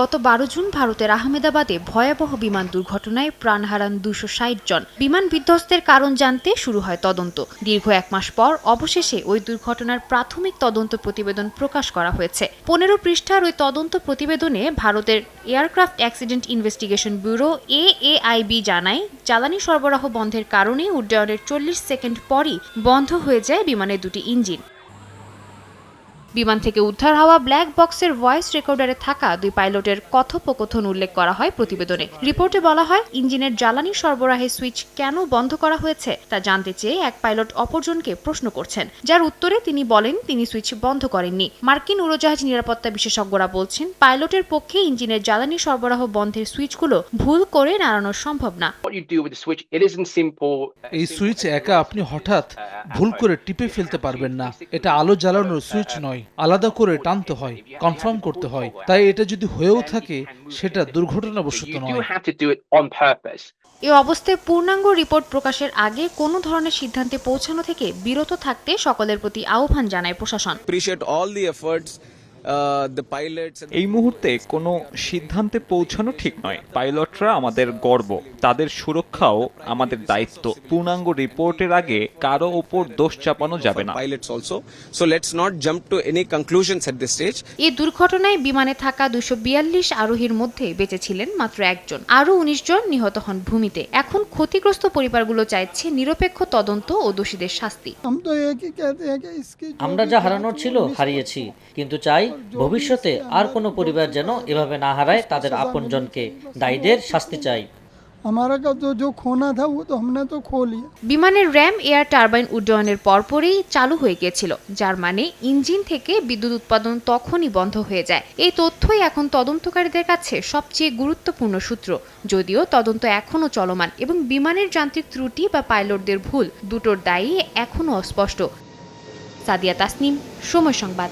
গত বারো জুন ভারতের আহমেদাবাদে ভয়াবহ বিমান দুর্ঘটনায় প্রাণ হারান দুশো ষাট জন। বিমান বিধ্বস্তের কারণ জানতে শুরু হয় তদন্ত। দীর্ঘ এক মাস পর অবশেষে ওই দুর্ঘটনার প্রাথমিক তদন্ত প্রতিবেদন প্রকাশ করা হয়েছে। পনেরো পৃষ্ঠার ওই তদন্ত প্রতিবেদনে ভারতের aircraft accident investigation bureau AAIB জানায়, জ্বালানি সরবরাহ বন্ধের কারণে উড্ডয়নের চল্লিশ সেকেন্ড পরই বন্ধ হয়ে যায় বিমানের দুটি ইঞ্জিন। বিমান থেকে উদ্ধার হওয়া ব্ল্যাক বক্সের ভয়েস রেকর্ডারে থাকা দুই পাইলটের কথোপকথন উল্লেখ করা হয় প্রতিবেদনে। রিপোর্টে বলা হয় ইঞ্জিনের জ্বালানি সরবরাহের সুইচ কেন বন্ধ করা হয়েছে তা জানতে চেয়ে এক পাইলট অপরজনকে প্রশ্ন করছেন। যার উত্তরে তিনি বলেন তিনি সুইচ বন্ধ করেননি। মার্কিন উড়োজাহাজ নিরাপত্তা বিশেষজ্ঞরা বলছেন পাইলটের পক্ষে ইঞ্জিনের জ্বালানি সরবরাহ বন্ধের সুইচগুলো ভুল করে নাড়ানো সম্ভব না। এই সুইচ একা আপনি হঠাৎ ভুল করে টিপে ফেলতে পারবেন না। এটা আলো জ্বালানোর সুইচ নয়। আলাদা করে টানতে হয় কনফার্ম করতে হয়। তাই এটা যদি হয়েও থাকে সেটা দুর্ঘটনাবশত নয়. এ অবস্থায় পূর্ণাঙ্গ রিপোর্ট প্রকাশের আগে কোনো ধরনের সিদ্ধান্তে পৌঁছানো থেকে বিরত থাকতে সকলের প্রতি আহ্বান জানায় প্রশাসন। এই মুহূর্তে কোনো সিদ্ধান্তে পৌঁছানো ঠিক নয়। পাইলটরা আমাদের গর্ব তাদের সুরক্ষাও আমাদের দায়িত্ব। পূর্ণাঙ্গ রিপোর্টের আগে কারও ওপর দোষ চাপানো যাবে না। এই দুর্ঘটনায় বিমানে থাকা দুশো বিয়াল্লিশ আরোহীর মধ্যে বেঁচেছিলেন মাত্র একজন। আরও উনিশ জন নিহত হন ভূমিতে। এখন ক্ষতিগ্রস্ত পরিবারগুলো চাইছে নিরপেক্ষ তদন্ত ও দোষীদের শাস্তি। আমরা যা হারানোর ছিল হারিয়েছি। কিন্তু চাই ভবিষ্যতে আর কোনো পরিবার যেন এভাবে না হারায় তাদের আপনজনকে দায়ীদের শাস্তি চাই हमारा का तो जो खोना था वो तो हमने तो खो लिया বিমানের র্যাম এয়ার টারবাইন উড্ডয়নের পরপরই চালু হয়ে গিয়েছিল যার মানে ইঞ্জিন থেকে বিদ্যুৎ উৎপাদন তখনই বন্ধ হয়ে যায় এই তথ্যই এখন তদন্তকারীদের কাছে সবচেয়ে গুরুত্বপূর্ণ সূত্র যদিও তদন্ত এখনও চলমান এবং বিমানের যান্ত্রিক ত্রুটি বা পাইলটদের ভুল দুটোর দায়ী এখনও অস্পষ্ট সাদিয়া তাসনিম সময় সংবাদ